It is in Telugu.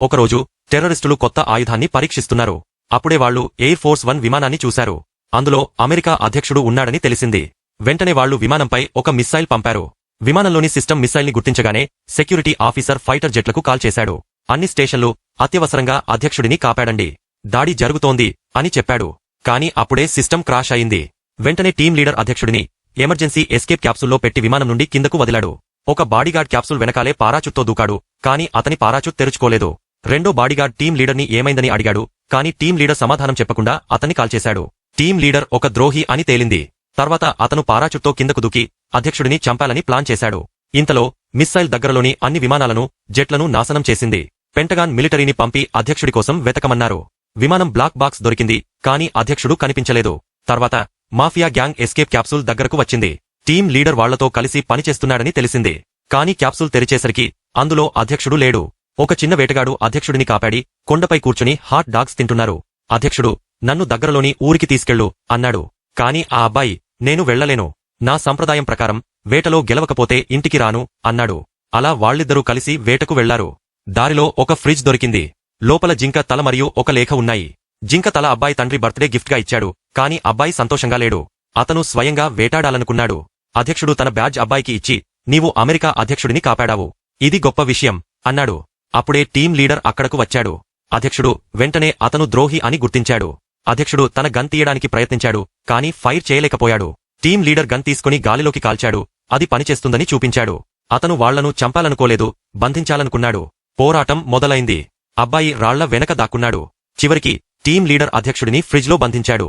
ఒకరోజు టెర్రరిస్టులు కొత్త ఆయుధాన్ని పరీక్షిస్తున్నారు. అప్పుడే వాళ్ళు ఎయిర్ ఫోర్స్ వన్ విమానాన్ని చూశారు. అందులో అమెరికా అధ్యక్షుడు ఉన్నాడని తెలిసింది. వెంటనే వాళ్ళు విమానంపై ఒక మిస్సైల్ పంపారు. విమానంలోని సిస్టమ్ మిస్సైల్ని గుర్తించగానే సెక్యూరిటీ ఆఫీసర్ ఫైటర్ జెట్లకు కాల్ చేశాడు. అన్ని స్టేషన్లు అత్యవసరంగా అధ్యక్షుడిని కాపాడండి. దాడి జరుగుతోంది అని చెప్పాడు. కాని అప్పుడే సిస్టమ్ క్రాష్ అయింది. వెంటనే టీం లీడర్ అధ్యక్షుడిని ఎమర్జెన్సీ ఎస్కేప్ క్యాప్సుల్లో పెట్టి విమానం నుండి కిందకు వదిలాడు. ఒక బాడీగార్డ్ క్యాప్సుల్ వెనకాలే పారాచుట్తో దూకాడు. కానీ అతని పారాచుట్ తెరుచుకోలేదు. రెండో బాడీగార్డ్ టీం లీడర్ని ఏమైందని అడిగాడు కానీ టీం లీడర్ సమాధానం చెప్పకుండా అతన్ని కాల్చేశాడు టీం లీడర్ ఒక ద్రోహి అని తేలింది. తర్వాత అతను పారాచుట్తో కిందకు దూకి అధ్యక్షుడిని చంపాలని ప్లాన్ చేశాడు. ఇంతలో మిస్సైల్ దగ్గరలోని అన్ని విమానాలను జెట్లను నాశనం చేసింది. పెంటగాన్ మిలిటరీని పంపి అధ్యక్షుడి కోసం వెతకమన్నారు. విమానం బ్లాక్ బాక్స్ దొరికింది కానీ అధ్యక్షుడు కనిపించలేదు. తర్వాత మాఫియా గ్యాంగ్ ఎస్కేప్ క్యాప్సూల్ దగ్గరకు వచ్చింది. టీం లీడర్ వాళ్ళతో కలిసి పనిచేస్తున్నాడని తెలిసింది. కానీ క్యాప్సూల్ తెరిచేసరికి అందులో అధ్యక్షుడు లేడు. ఒక చిన్న వేటగాడు అధ్యక్షుడిని కాపాడి కొండపై కూర్చుని హాట్ డాగ్స్ తింటున్నారు. అధ్యక్షుడు నన్ను దగ్గరలోని ఊరికి తీసుకెళ్ళు అన్నాడు. కాని ఆ అబ్బాయి నేను వెళ్ళలేను నా సంప్రదాయం ప్రకారం వేటలో గెలవకపోతే ఇంటికి రాను అన్నాడు. అలా వాళ్ళిద్దరూ కలిసి వేటకు వెళ్ళారు. దారిలో ఒక ఫ్రిడ్జ్ దొరికింది. లోపల జింక తల మరియు ఒక లేఖ ఉన్నాయి. జింక తల అబ్బాయి తండ్రి బర్త్డే గిఫ్ట్గా ఇచ్చాడు కాని అబ్బాయి సంతోషంగా లేడు. అతను స్వయంగా వేటాడాలనుకున్నాడు. అధ్యక్షుడు తన బ్యాడ్జ్ అబ్బాయికి ఇచ్చి నీవు అమెరికా అధ్యక్షుడిని కాపాడావు. ఇది గొప్ప విషయం అన్నాడు. అప్పుడే టీం లీడర్ అక్కడకు వచ్చాడు. అధ్యక్షుడు వెంటనే అతను ద్రోహి అని గుర్తించాడు. అధ్యక్షుడు తన గన్ తీయడానికి ప్రయత్నించాడు కాని ఫైర్ చేయలేకపోయాడు. టీం లీడర్ గన్ తీసుకుని గాలిలోకి కాల్చాడు. అది పనిచేస్తుందని చూపించాడు. అతను వాళ్ళను చంపాలనుకోలేదు బంధించాలనుకున్నాడు. పోరాటం మొదలైంది. అబ్బాయి రాళ్ళ వెనక దాక్కున్నాడు. చివరికి టీం లీడర్ అధ్యక్షుడిని ఫ్రిజ్లో బంధించాడు.